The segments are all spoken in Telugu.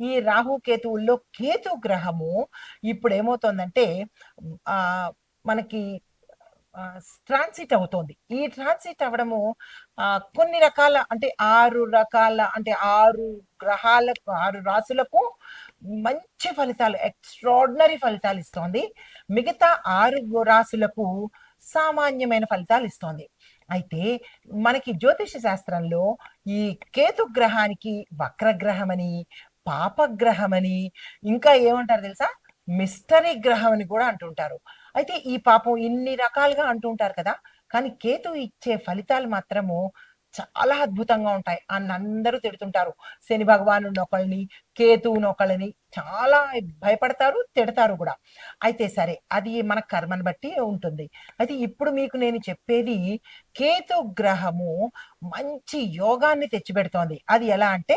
ఈ రాహు కేతువుల్లో కేతు గ్రహము ఇప్పుడు ఏమవుతుందంటే ఆ మనకి ట్రాన్సిట్ అవుతోంది. ఈ ట్రాన్సిట్ అవ్వడము కొన్ని రకాల అంటే ఆరు రకాల అంటే ఆరు గ్రహాలకు ఆరు రాసులకు మంచి ఫలితాలు ఎక్స్ట్రాడినరీ ఫలితాలు ఇస్తోంది. మిగతా ఆరు రాసులకు సామాన్యమైన ఫలితాలు ఇస్తోంది. అయితే మనకి జ్యోతిష శాస్త్రంలో ఈ కేతు గ్రహానికి వక్రగ్రహమని పాపగ్రహమని ఇంకా ఏమంటారు తెలుసా? మిస్టరీ గ్రహం అని కూడా అంటుంటారు. అయితే ఈ పాపం ఇన్ని రకాలుగా అంటుంటారు కదా? కానీ కేతు ఇచ్చే ఫలితాలు మాత్రము చాలా అద్భుతంగా ఉంటాయి. అని అందరూ తిడుతుంటారు. శని భగవాను ఒకళ్ళని కేతువుని ఒకళ్ళని చాలా భయపడతారు తిడతారు కూడా. అయితే సరే అది మన కర్మను బట్టి ఉంటుంది. అయితే ఇప్పుడు మీకు నేను చెప్పేది కేతు గ్రహము మంచి యోగాన్ని తెచ్చిపెడుతోంది. అది ఎలా అంటే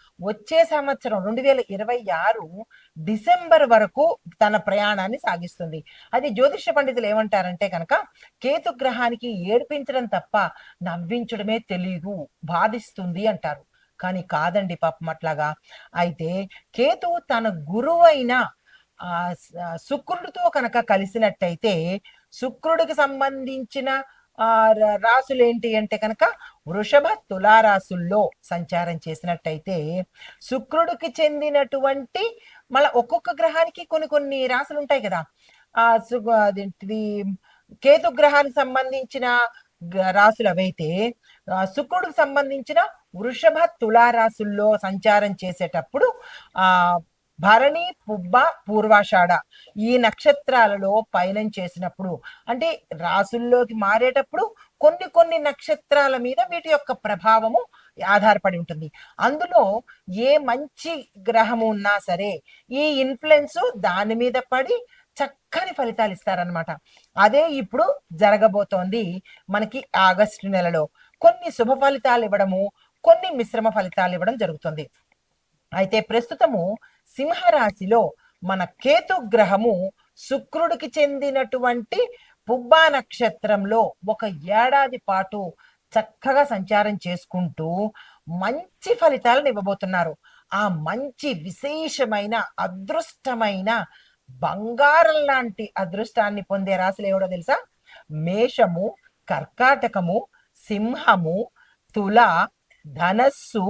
వచ్చే సంవత్సరం రెండు వేల ఇరవై ఆరు డిసెంబర్ వరకు తన ప్రయాణాన్ని సాగిస్తుంది. అది జ్యోతిష పండితులు ఏమంటారంటే కనుక కేతు గ్రహానికి ఏడ్పించడం తప్ప నవ్వించడమే తెలియదు బాధిస్తుంది అంటారు. కానీ కాదండి పాపం అట్లాగా. అయితే కేతు తన గురువైన ఆ శుక్రుడితో కనుక కలిసినట్టయితే శుక్రుడికి సంబంధించిన రాసులు ఏంటి అంటే కనుక వృషభ తులారాసుల్లో సంచారం చేసినట్టయితే శుక్రుడికి చెందినటువంటి మళ్ళీ ఒక్కొక్క గ్రహానికి కొన్ని కొన్ని రాసులు ఉంటాయి కదా. ఆ సు- అదేంటిది కేతు గ్రహానికి సంబంధించిన రాసులు అవైతే శుక్రుడికి సంబంధించిన వృషభ తులారాసుల్లో సంచారం చేసేటప్పుడు ఆ భరణి పుబ్బ పూర్వాషాఢ ఈ నక్షత్రాలలో పయనం చేసినప్పుడు అంటే రాసుల్లోకి మారేటప్పుడు కొన్ని కొన్ని నక్షత్రాల మీద వీటి యొక్క ప్రభావము ఆధారపడి ఉంటుంది. అందులో ఏ మంచి గ్రహము ఉన్నా సరే ఈ ఇన్ఫ్లుయెన్స్ దాని మీద పడి చక్కని ఫలితాలు ఇస్తారనమాట అదే ఇప్పుడు జరగబోతోంది మనకి ఆగస్టు నెలలో. కొన్ని శుభ ఫలితాలు ఇవ్వడము కొన్ని మిశ్రమ ఫలితాలు ఇవ్వడం జరుగుతుంది. అయితే ప్రస్తుతము సింహరాశిలో మన కేతు గ్రహము శుక్రుడికి చెందినటువంటి పుబ్బా నక్షత్రంలో ఒక ఏడాది పాటు చక్కగా సంచారం చేసుకుంటూ మంచి ఫలితాలను ఇవ్వబోతున్నారు. ఆ మంచి విశేషమైన అదృష్టమైన బంగారం లాంటి అదృష్టాన్ని పొందే రాశులు ఏవడో తెలుసా? మేషము కర్కాటకము సింహము తుల ధనస్సు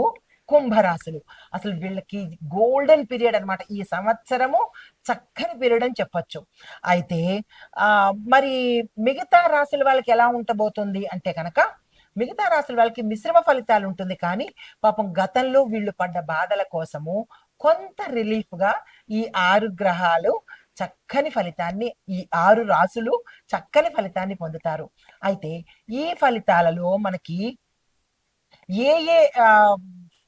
కుంభరాశులు. అసలు వీళ్ళకి గోల్డెన్ పీరియడ్ అన్నమాట. ఈ సంవత్సరము చక్కని పీరియడ్ అని చెప్పొచ్చు. అయితే ఆ మరి మిగతా రాశుల వాళ్ళకి ఎలా ఉండబోతుంది అంటే కనుక మిగతా రాశుల వాళ్ళకి మిశ్రమ ఫలితాలు ఉంటుంది. కానీ పాపం గతంలో వీళ్ళు పడ్డ బాధల కోసము కొంత రిలీఫ్గా ఈ ఆరు గ్రహాలు చక్కని ఫలితాన్ని ఈ ఆరు రాసులు చక్కని ఫలితాన్ని పొందుతారు. అయితే ఈ ఫలితాలలో మనకి ఏ ఏ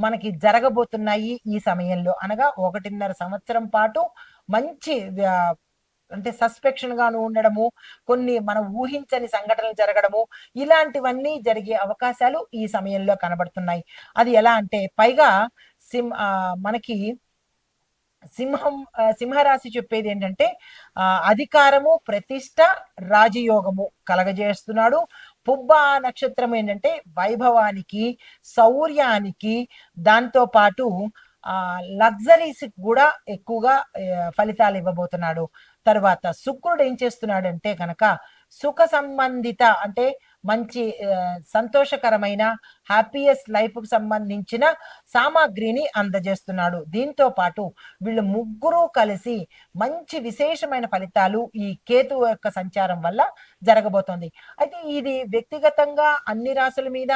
మనకి జరగబోతున్నాయి ఈ సమయంలో. అనగా ఒకటిన్నర సంవత్సరం పాటు మంచి అంటే సస్పెక్షన్ గాను ఉండడము కొన్ని మనం ఊహించని సంఘటనలు జరగడము ఇలాంటివన్నీ జరిగే అవకాశాలు ఈ సమయంలో కనబడుతున్నాయి. అది ఎలా అంటే పైగా సింహ మనకి సింహం సింహరాశి చెప్పేది ఏంటంటే ఆ, అధికారము ప్రతిష్ట రాజయోగము కలగజేస్తున్నాడు. పుబ్బ నక్షత్రం ఏంటంటే వైభవానికి శౌర్యానికి దాంతో పాటు ఆ లగ్జరీస్ కూడా ఎక్కువగా ఫలితాలు ఇవ్వబోతున్నాడు. తర్వాత శుక్రుడు ఏం చేస్తున్నాడంటే కనుక సుఖ సంబంధిత అంటే మంచి సంతోషకరమైన హ్యాపీయెస్ట్ లైఫ్కు సంబంధించిన సామాగ్రిని అందజేస్తున్నాడు. దీంతో పాటు వీళ్ళు ముగ్గురు కలిసి మంచి విశేషమైన ఫలితాలు ఈ కేతు యొక్క సంచారం వల్ల జరగబోతోంది. అయితే ఇది వ్యక్తిగతంగా అన్ని రాసుల మీద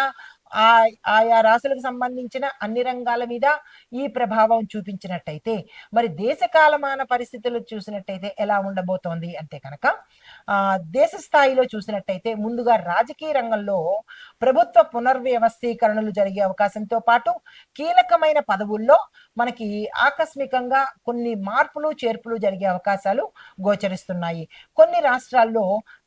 ఆయా రాసులకు సంబంధించిన అన్ని రంగాల మీద ఈ ప్రభావం చూపించినట్టయితే మరి దేశ కాలమాన పరిస్థితులు చూసినట్టయితే ఎలా ఉండబోతోంది అంటే కనుక దేశ స్థాయిలో చూసినట్టయితే ముందుగా రాజకీయ రంగంలో ప్రభుత్వ పునర్వ్యవస్థీకరణలు జరిగే అవకాశంతో పాటు కీలకమైన పదవుల్లో మనకి ఆకస్మికంగా కొన్ని మార్పులు చేర్పులు జరిగే అవకాశాలు గోచరిస్తున్నాయి. కొన్ని రాష్ట్రాల్లో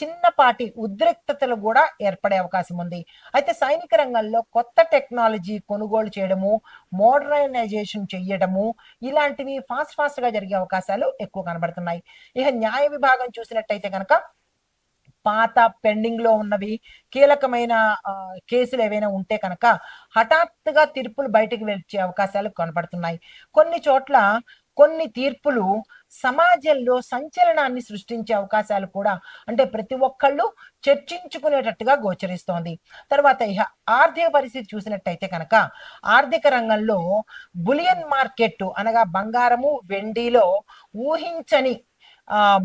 చిన్నపాటి ఉద్రిక్తతలు కూడా ఏర్పడే అవకాశం ఉంది. అయితే సైనిక రంగంలో కొత్త టెక్నాలజీ కొనుగోలు చేయడము మోడర్నైజేషన్ చేయడము ఇలాంటివి ఫాస్ట్ ఫాస్ట్గా జరిగే అవకాశాలు ఎక్కువ కనబడుతున్నాయి. ఇక న్యాయ విభాగం చూసినట్టయితే కనుక పాత పెండింగ్లో ఉన్నవి కీలకమైన కేసులు ఏవైనా ఉంటే కనుక హఠాత్తుగా తీర్పులు బయటకు వచ్చే అవకాశాలు కనపడుతున్నాయి కొన్ని చోట్ల కొన్ని తీర్పులు సమాజంలో సంచలనాన్ని సృష్టించే అవకాశాలు కూడా అంటే ప్రతి ఒక్కళ్ళు చర్చించుకునేటట్టుగా గోచరిస్తోంది. తర్వాత ఇహ ఆర్థిక పరిస్థితి చూసినట్టయితే కనుక ఆర్థిక రంగంలో బులియన్ మార్కెట్ అనగా బంగారము వెండిలో ఊహించని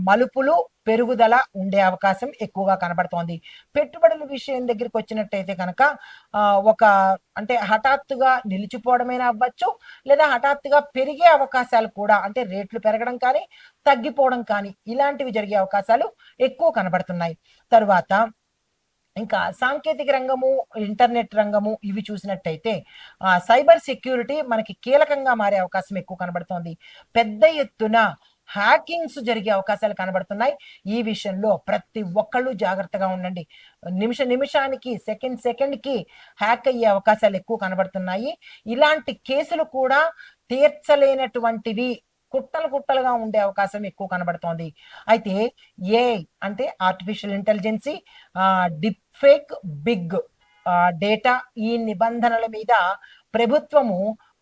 మలుపులు పెరుగుదల ఉండే అవకాశం ఎక్కువగా కనబడుతోంది. పెట్టుబడుల విషయం దగ్గరికి వచ్చినట్టయితే కనుక ఒక అంటే హఠాత్తుగా నిలిచిపోవడమైనా అవ్వచ్చు లేదా హఠాత్తుగా పెరిగే అవకాశాలు కూడా అంటే రేట్లు పెరగడం కానీ తగ్గిపోవడం కానీ ఇలాంటివి జరిగే అవకాశాలు ఎక్కువ కనబడుతున్నాయి. తరువాత ఇంకా సాంకేతిక రంగము ఇంటర్నెట్ రంగము ఇవి చూసినట్టయితే సైబర్ సెక్యూరిటీ మనకి కీలకంగా మారే అవకాశం ఎక్కువ కనబడుతోంది. పెద్ద ఎత్తున హ్యాకింగ్స్ జరిగే అవకాశాలు కనబడుతున్నాయి. ఈ విషయంలో ప్రతి ఒక్కళ్ళు జాగ్రత్తగా ఉండండి. నిమిష నిమిషానికి సెకండ్ సెకండ్కి హ్యాక్ అయ్యే అవకాశాలు ఎక్కువ కనబడుతున్నాయి. ఇలాంటి కేసులు కూడా తీర్చలేనటువంటివి కుట్టలు కుట్టలుగా ఉండే అవకాశం ఎక్కువ కనబడుతోంది. అయితే ఏ అంటే artificial intelligence deepfake big data ఈ నిబంధనల మీద ప్రభుత్వము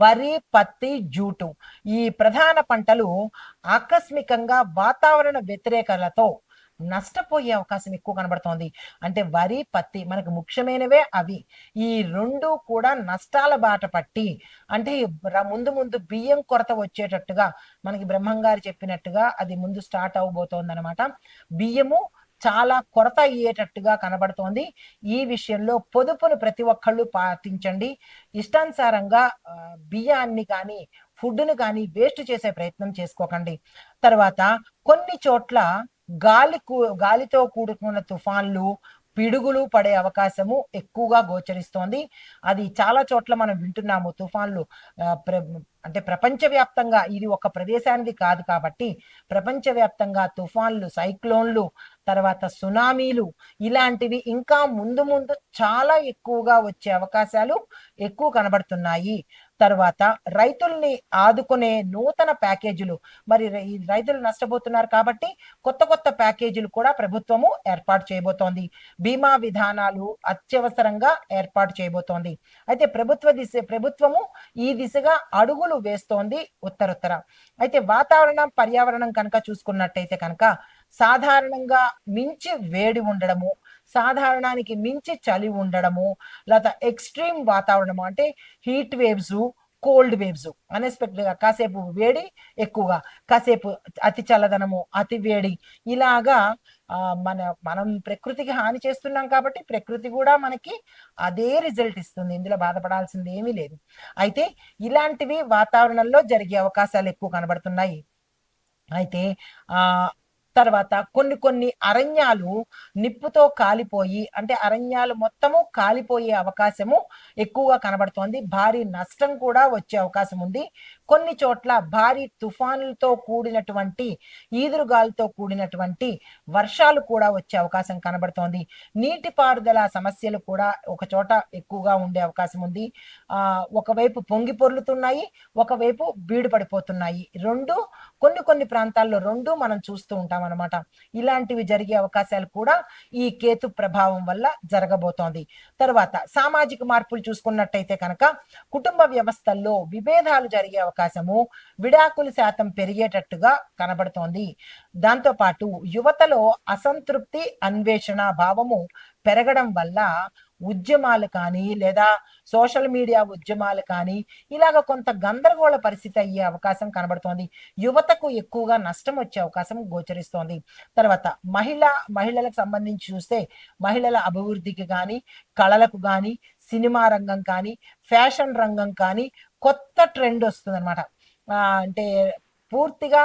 వరి పత్తి జూటు. ఈ ప్రధాన పంటలు ఆకస్మికంగా వాతావరణ వ్యతిరేకలతో నష్టపోయే అవకాశం ఎక్కువ కనబడుతోంది. అంటే వరి పత్తి మనకు ముఖ్యమైనవే అవి. ఈ రెండు కూడా నష్టాల బాట పట్టి అంటే ముందు ముందు బియ్యం కొరత వచ్చేటట్టుగా మనకి బ్రహ్మంగారు చెప్పినట్టుగా అది ముందు స్టార్ట్ అవబోతోంది అనమాట బియ్యము చాలా కొరత అయ్యేటట్టుగా కనబడుతోంది. ఈ విషయంలో పొదుపును ప్రతి ఒక్కళ్ళు పాటించండి. ఇష్టానుసారంగా బియ్యాన్ని కానీ ఫుడ్ను కానీ వేస్ట్ చేసే ప్రయత్నం చేసుకోకండి. తర్వాత కొన్ని చోట్ల గాలి కూ- గాలితో కూడుకున్న తుఫాన్లు పిడుగులు పడే అవకాశము ఎక్కువగా గోచరిస్తోంది. అది చాలా చోట్ల మనం వింటున్నాము. తుఫాన్లు ప్ర- అంటే ప్రపంచవ్యాప్తంగా ఇది ఒక ప్రదేశానికి కాదు కాబట్టి ప్రపంచవ్యాప్తంగా తుఫాన్లు సైక్లోన్లు తర్వాత సునామీలు ఇలాంటివి ఇంకా ముందు ముందు చాలా ఎక్కువగా వచ్చే అవకాశాలు ఎక్కువ కనబడుతున్నాయి. తర్వాత రైతుల్ని ఆదుకునే నూతన ప్యాకేజీలు. మరి రైతులు నష్టపోతున్నారు కాబట్టి కొత్త కొత్త ప్యాకేజీలు కూడా ప్రభుత్వము ఏర్పాటు చేయబోతోంది. బీమా విధానాలు అత్యవసరంగా ఏర్పాటు చేయబోతోంది. అయితే ప్రభుత్వ దిశ ప్రభుత్వము ఈ దిశగా అడుగులు వేస్తోంది ఉత్తరుత్తర. అయితే వాతావరణం పర్యావరణం కనుక చూసుకున్నట్టయితే కనుక సాధారణంగా మించి వేడి ఉండడము సాధారణానికి మించి చలి ఉండడము లేదా ఎక్స్ట్రీమ్ వాతావరణము అంటే హీట్ వేవ్స్ కోల్డ్ వేవ్స్ అన్ఎక్స్పెక్టెడ్గా కాసేపు వేడి ఎక్కువగా కాసేపు అతి చల్లదనము అతి వేడి ఇలాగా మన మనం ప్రకృతికి హాని చేస్తున్నాం కాబట్టి ప్రకృతి కూడా మనకి అదే రిజల్ట్ ఇస్తుంది. ఇందులో బాధపడాల్సింది ఏమీ లేదు. అయితే ఇలాంటివి వాతావరణంలో జరిగే అవకాశాలు ఎక్కువ కనబడుతున్నాయి. అయితే ఆ తర్వాత కొన్ని కొన్ని అరణ్యాలు నిప్పుతో కాలిపోయి అంటే అరణ్యాలు మొత్తము కాలిపోయే అవకాశము ఎక్కువగా కనబడుతోంది. భారీ నష్టం కూడా వచ్చే అవకాశం ఉంది. కొన్ని చోట్ల భారీ తుఫానులతో కూడినటువంటి ఈదురుగాలితో కూడినటువంటి వర్షాలు కూడా వచ్చే అవకాశం కనబడుతోంది. నీటిపారుదల సమస్యలు కూడా ఒక చోట ఎక్కువగా ఉండే అవకాశం ఉంది. ఆ ఒకవైపు పొంగి పొర్లుతున్నాయి ఒకవైపు బీడు పడిపోతున్నాయి. రెండు కొన్ని కొన్ని ప్రాంతాల్లో రెండు మనం చూస్తూ ఉంటాం అనమాట ఇలాంటివి జరిగే అవకాశాలు కూడా ఈ కేతు ప్రభావం వల్ల జరగబోతోంది. తర్వాత సామాజిక మార్పులు చూసుకున్నట్టయితే కనుక కుటుంబ వ్యవస్థల్లో విభేదాలు జరిగే అవకాశము విడాకుల శాతం పెరిగేటట్టుగా కనబడుతోంది. దాంతోపాటు యువతలో అసంతృప్తి అన్వేషణ భావము పెరగడం వల్ల ఉద్యమాలు కానీ లేదా సోషల్ మీడియా ఉద్యమాలు కానీ ఇలాగ కొంత గందరగోళ పరిస్థితి అయ్యే అవకాశం కనబడుతోంది. యువతకు ఎక్కువగా నష్టం వచ్చే అవకాశం గోచరిస్తోంది. తర్వాత మహిళ మహిళలకు సంబంధించి చూస్తే మహిళల అభివృద్ధికి కానీ కళలకు కానీ సినిమా రంగం కానీ ఫ్యాషన్ రంగం కానీ కొత్త ట్రెండ్ వస్తుంది అనమాట అంటే పూర్తిగా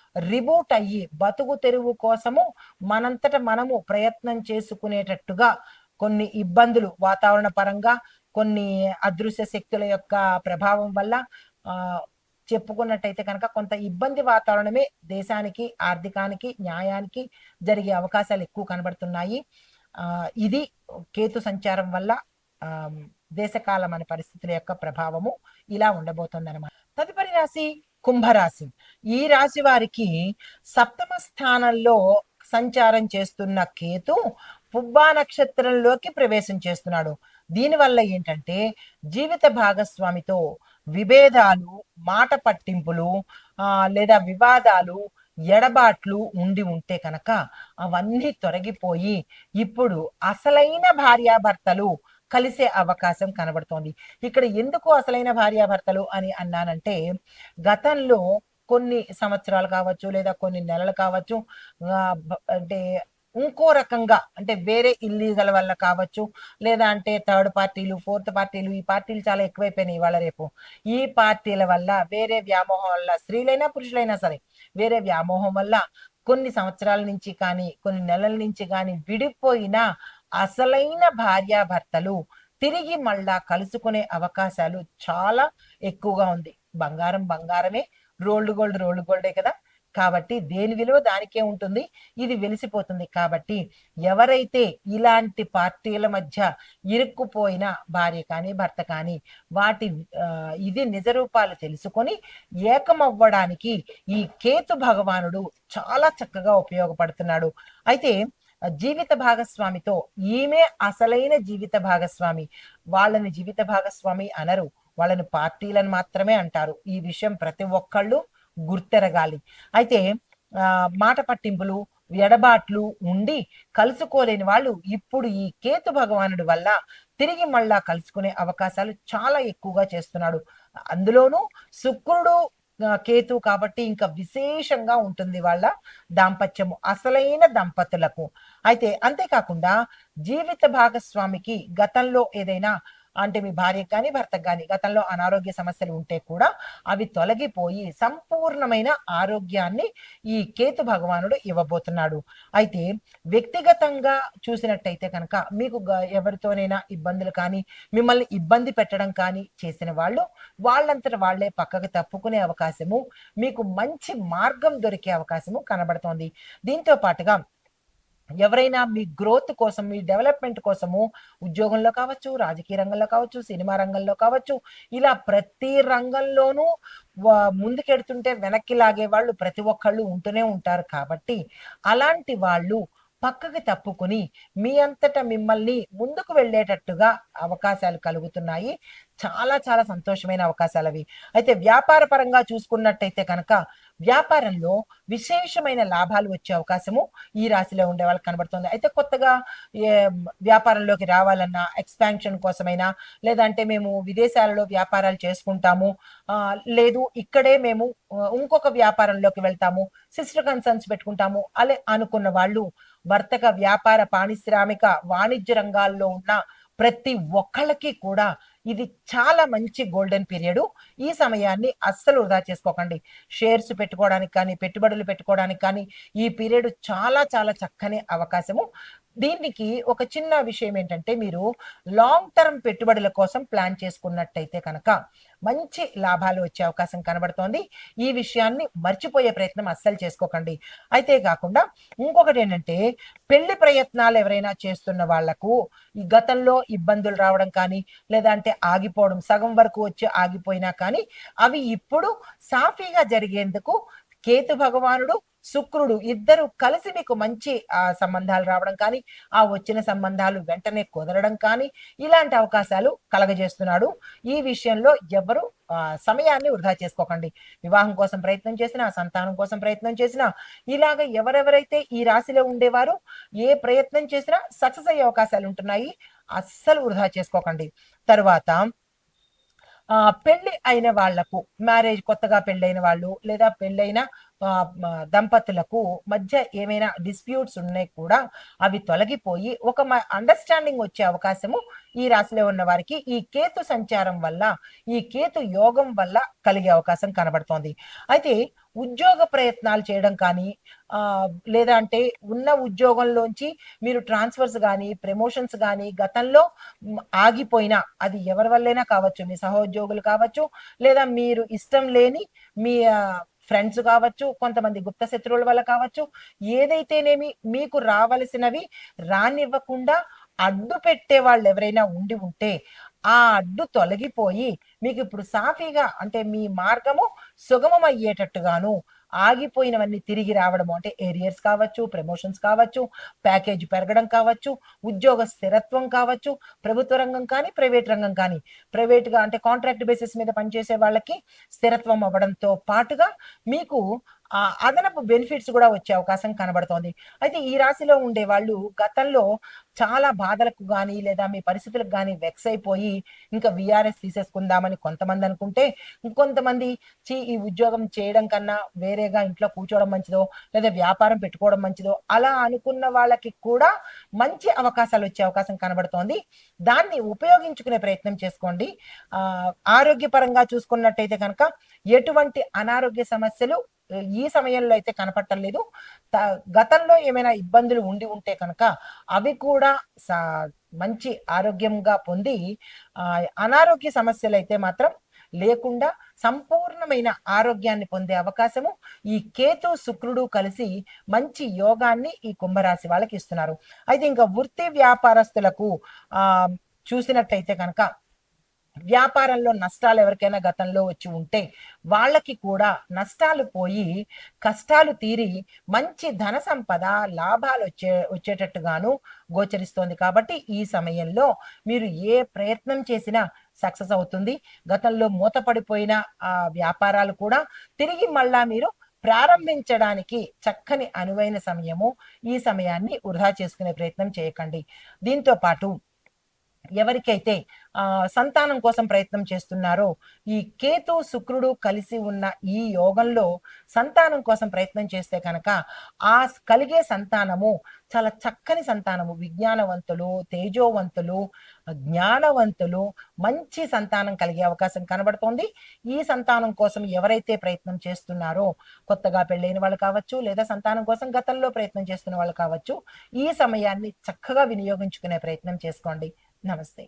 రిబూట్ అయ్యి బతుకు తెరువు కోసము మనంతట మనము ప్రయత్నం చేసుకునేటట్టుగా కొన్ని ఇబ్బందులు వాతావరణ పరంగా కొన్ని అదృశ్య శక్తుల యొక్క ప్రభావం వల్ల చెప్పుకున్నట్టయితే కనుక కొంత ఇబ్బంది వాతావరణమే దేశానికి ఆర్థికానికి న్యాయానికి జరిగే అవకాశాలు ఎక్కువ కనబడుతున్నాయి. ఇది కేతు సంచారం వల్ల దేశకాలం అనే పరిస్థితుల యొక్క ప్రభావము ఇలా ఉండబోతోంది తదుపరి రాశి కుంభరాశి. ఈ రాశి వారికి సప్తమ స్థానంలో సంచారం చేస్తున్న కేతు పుబ్బా నక్షత్రంలోకి ప్రవేశం చేస్తున్నాడు. దీనివల్ల ఏంటంటే జీవిత భాగస్వామితో విభేదాలు మాట పట్టింపులు లేదా వివాదాలు ఎడబాట్లు ఉండి ఉంటే కనుక అవన్నీ తొలగిపోయి ఇప్పుడు అసలైన భార్యాభర్తలు కలిసే అవకాశం కనబడుతోంది. ఇక్కడ ఎందుకు అసలైన భార్యాభర్తలు అని అన్నానంటే గతంలో కొన్ని సంవత్సరాలు కావచ్చు లేదా కొన్ని నెలలు కావచ్చు అంటే ఇంకో రకంగా అంటే వేరే ఇల్లీగల్ వల్ల కావచ్చు లేదా అంటే థర్డ్ పార్టీలు ఫోర్త్ పార్టీలు ఈ పార్టీలు చాలా ఎక్కువైపోయినాయి ఇవాళ రేపు. ఈ పార్టీల వల్ల వేరే వ్యామోహం వల్ల స్త్రీలైనా పురుషులైనా సరే వేరే వ్యామోహం వల్ల కొన్ని సంవత్సరాల నుంచి కానీ కొన్ని నెలల నుంచి కానీ విడిపోయిన అసలైన భార్యాభర్తలు తిరిగి మళ్ళా కలుసుకునే అవకాశాలు చాలా ఎక్కువగా ఉంది. బంగారం బంగారమే రోల్డ్ గోల్డ్ రోల్డ్ గోల్డే కదా? కాబట్టి దేని విలువ దానికే ఉంటుంది. ఇది వెలిసిపోతుంది. కాబట్టి ఎవరైతే ఇలాంటి పార్టీల మధ్య ఇరుక్కుపోయిన భార్య కానీ భర్త కానీ వాటి ఇది నిజరూపాలు తెలుసుకొని ఏకమవ్వడానికి ఈ కేతు భగవానుడు చాలా చక్కగా ఉపయోగపడుతున్నాడు. అయితే జీవిత భాగస్వామితో ఈమె అసలైన జీవిత భాగస్వామి. వాళ్ళని జీవిత భాగస్వామి అనరు. వాళ్ళని పార్టీలను మాత్రమే అంటారు. ఈ విషయం ప్రతి ఒక్కళ్ళు గుర్తెరగాలి. అయితే ఆ, మాట పట్టింపులు ఎడబాట్లు ఉండి కలుసుకోలేని వాళ్ళు ఇప్పుడు ఈ కేతు భగవానుడి వల్ల తిరిగి మళ్ళా కలుసుకునే అవకాశాలు చాలా ఎక్కువగా చేస్తున్నాడు. అందులోనూ శుక్రుడు కేతు కాబట్టి ఇంకా విశేషంగా ఉంటుంది వాళ్ళ దాంపత్యము అసలైన దంపతులకు. అయితే అంతేకాకుండా జీవిత భాగస్వామికి గతంలో ఏదైనా అంటే మీ భార్యకు కానీ భర్తకు కానీ గతంలో అనారోగ్య సమస్యలు ఉంటే కూడా అవి తొలగిపోయి సంపూర్ణమైన ఆరోగ్యాన్ని ఈ కేతు భగవానుడు ఇవ్వబోతున్నాడు. అయితే వ్యక్తిగతంగా చూసినట్టయితే కనుక మీకు ఎవరితోనైనా ఇబ్బందులు కానీ మిమ్మల్ని ఇబ్బంది పెట్టడం కానీ చేసిన వాళ్ళు వాళ్ళంతట వాళ్ళే పక్కకు తప్పుకునే అవకాశము మీకు మంచి మార్గం దొరికే అవకాశము కనబడుతోంది. దీంతో పాటుగా ఎవరైనా మీ గ్రోత్ కోసం మీ డెవలప్మెంట్ కోసము ఉద్యోగంలో కావచ్చు రాజకీయ రంగంలో కావచ్చు సినిమా రంగంలో కావచ్చు ఇలా ప్రతి రంగంలోనూ వా- ముందుకెడుతుంటే వెనక్కి లాగే వాళ్ళు ప్రతి ఒక్కళ్ళు ఉంటూనే ఉంటారు కాబట్టి అలాంటి వాళ్ళు పక్కకి తప్పుకుని మీ అంతటా మిమ్మల్ని ముందుకు వెళ్ళేటట్టుగా అవకాశాలు కలుగుతున్నాయి. చాలా చాలా సంతోషమైన అవకాశాలు అవి. అయితే వ్యాపార పరంగా చూసుకున్నట్టయితే కనుక వ్యాపారంలో విశేషమైన లాభాలు వచ్చే అవకాశము ఈ రాశిలో ఉండే వాళ్ళకి కనబడుతుంది. అయితే కొత్తగా వ్యాపారంలోకి రావాలన్నా ఎక్స్పాన్షన్ కోసమైనా లేదంటే మేము విదేశాలలో వ్యాపారాలు చేసుకుంటాము. లేదు ఇక్కడే మేము ఇంకొక వ్యాపారంలోకి వెళ్తాము. సిస్టర్ కన్సర్న్స్ పెట్టుకుంటాము. అలా అనుకున్న వాళ్ళు వర్తక వ్యాపార పారిశ్రామిక వాణిజ్య రంగాల్లో ఉన్న ప్రతి ఒక్కళ్ళకి కూడా ఇది చాలా మంచి గోల్డెన్ పీరియడ్ ఈ సమయాన్ని అస్సలు వృధా చేసుకోకండి. షేర్స్ పెట్టుకోవడానికి కానీ పెట్టుబడులు పెట్టుకోవడానికి కానీ ఈ పీరియడ్ చాలా చాలా చక్కని అవకాశము. దీనికి ఒక చిన్న విషయం ఏంటంటే మీరు లాంగ్ టర్మ్ పెట్టుబడుల కోసం ప్లాన్ చేసుకున్నట్టయితే కనుక మంచి లాభాలు వచ్చే అవకాశం కనబడుతోంది. ఈ విషయాన్ని మర్చిపోయే ప్రయత్నం అస్సలు చేసుకోకండి. అయితే కాకుండా ఇంకొకటి ఏంటంటే పెళ్ళి ప్రయత్నాలు ఎవరైనా చేస్తున్న వాళ్ళకు ఈ గతంలో ఇబ్బందులు రావడం కానీ లేదంటే ఆగిపోవడం సగం వరకు వచ్చి ఆగిపోయినా కానీ అవి ఇప్పుడు సాఫీగా జరిగేందుకు కేతు భగవానుడు శుక్రుడు ఇద్దరు కలిసి మీకు మంచి ఆ సంబంధాలు రావడం కానీ ఆ వచ్చిన సంబంధాలు వెంటనే కుదరడం కానీ ఇలాంటి అవకాశాలు కలగజేస్తున్నాడు. ఈ విషయంలో ఎవరు ఆ, సమయాన్ని వృధా చేసుకోకండి. వివాహం కోసం ప్రయత్నం చేసినా సంతానం కోసం ప్రయత్నం చేసినా ఇలాగ ఎవరెవరైతే ఈ రాశిలో ఉండేవారు ఏ ప్రయత్నం చేసినా సక్సెస్ అయ్యే అవకాశాలు ఉంటున్నాయి. అస్సలు వృధా చేసుకోకండి. తరువాత పెళ్ళి అయిన వాళ్ళకు మ్యారేజ్ కొత్తగా పెళ్ళైన వాళ్ళు లేదా పెళ్ళైన దంపతులకు మధ్య ఏమైనా డిస్ప్యూట్స్ ఉన్నాయి కూడా అవి తొలగిపోయి ఒక అండర్స్టాండింగ్ వచ్చే అవకాశము ఈ రాశిలో ఉన్న వారికి ఈ కేతు సంచారం వల్ల ఈ కేతు యోగం వల్ల కలిగే అవకాశం కనబడుతోంది. అయితే ఉద్యోగ ప్రయత్నాలు చేయడం కానీ లేదా అంటే ఉన్న ఉద్యోగంలోంచి మీరు ట్రాన్స్ఫర్స్ కానీ ప్రమోషన్స్ కానీ గతంలో ఆగిపోయినా అది ఎవరి వల్లైనా కావచ్చు మీ సహోద్యోగులు కావచ్చు లేదా మీరు ఇష్టం లేని మీ ఫ్రెండ్స్ కావచ్చు కొంతమంది గుప్త శత్రువుల వల్ల కావచ్చు ఏదైతేనేమి మీకు రావలసినవి రానివ్వకుండా అడ్డు పెట్టే వాళ్ళు ఎవరైనా ఉండి ఉంటే ఆ అడ్డు తొలగిపోయి మీకు ఇప్పుడు సాఫీగా అంటే మీ మార్గము సుగమం అయ్యేటట్టుగాను ఆగిపోయినవన్నీ తిరిగి రావడము అంటే ఏరియర్స్ కావచ్చు ప్రమోషన్స్ కావచ్చు ప్యాకేజ్ పెరగడం కావచ్చు ఉద్యోగ స్థిరత్వం కావచ్చు ప్రభుత్వ రంగం కానీ ప్రైవేట్ రంగం కానీ. ప్రైవేట్గా అంటే కాంట్రాక్ట్ బేసిస్ మీద పనిచేసే వాళ్ళకి స్థిరత్వం అవ్వడంతో పాటుగా మీకు అదనపు బెనిఫిట్స్ కూడా వచ్చే అవకాశం కనబడుతోంది. అయితే ఈ రాశిలో ఉండే వాళ్ళు గతంలో చాలా బాధలకు కానీ లేదా మీ పరిస్థితులకు కానీ వెక్స్ అయిపోయి ఇంకా విఆర్ఎస్ తీసేసుకుందామని కొంతమంది అనుకుంటే ఇంకొంతమంది చీ ఈ ఉద్యోగం చేయడం కన్నా వేరేగా ఇంట్లో కూర్చోవడం మంచిదో లేదా వ్యాపారం పెట్టుకోవడం మంచిదో అలా అనుకున్న వాళ్ళకి కూడా మంచి అవకాశాలు వచ్చే అవకాశం కనబడుతోంది. దాన్ని ఉపయోగించుకునే ప్రయత్నం చేసుకోండి. ఆరోగ్యపరంగా చూసుకున్నట్టయితే కనుక ఎటువంటి అనారోగ్య సమస్యలు ఈ సమయంలో అయితే కనపడటం లేదు. త- గతంలో ఏమైనా ఇబ్బందులు ఉండి ఉంటే కనుక అవి కూడా సా- మంచి ఆరోగ్యంగా పొంది అనారోగ్య సమస్యలు అయితే మాత్రం లేకుండా సంపూర్ణమైన ఆరోగ్యాన్ని పొందే అవకాశము ఈ కేతు శుక్రుడు కలిసి మంచి యోగాన్ని ఈ కుంభరాశి వాళ్ళకి ఇస్తున్నారు. అయితే ఇంకా వృత్తి వ్యాపారస్తులకు ఆ చూసినట్టయితే కనుక వ్యాపారంలో నష్టాలు ఎవరికైనా గతంలో వచ్చి ఉంటే వాళ్ళకి కూడా నష్టాలు పోయి కష్టాలు తీరి మంచి ధన సంపద లాభాలు వచ్చే వచ్చేటట్టుగాను గోచరిస్తోంది. కాబట్టి ఈ సమయంలో మీరు ఏ ప్రయత్నం చేసినా సక్సెస్ అవుతుంది. గతంలో మూతపడిపోయిన ఆ వ్యాపారాలు కూడా తిరిగి మళ్ళా మీరు ప్రారంభించడానికి చక్కని అనువైన సమయము ఈ సమయాన్ని వృధా చేసుకునే ప్రయత్నం చేయకండి. దీంతో పాటు ఎవరికైతే సంతానం కోసం ప్రయత్నం చేస్తున్నారో. ఈ కేతు శుక్రుడు కలిసి ఉన్న ఈ యోగంలో సంతానం కోసం ప్రయత్నం చేస్తే కనుక ఆ కలిగే సంతానము చాలా చక్కని సంతానము విజ్ఞానవంతులు తేజోవంతులు జ్ఞానవంతులు మంచి సంతానం కలిగే అవకాశం కనబడుతోంది. ఈ సంతానం కోసం ఎవరైతే ప్రయత్నం చేస్తున్నారో కొత్తగా పెళ్ళైన వాళ్ళు కావచ్చు లేదా సంతానం కోసం గతంలో ప్రయత్నం చేస్తున్న వాళ్ళు కావచ్చు ఈ సమయాన్ని చక్కగా వినియోగించుకునే ప్రయత్నం చేసుకోండి. నమస్తే.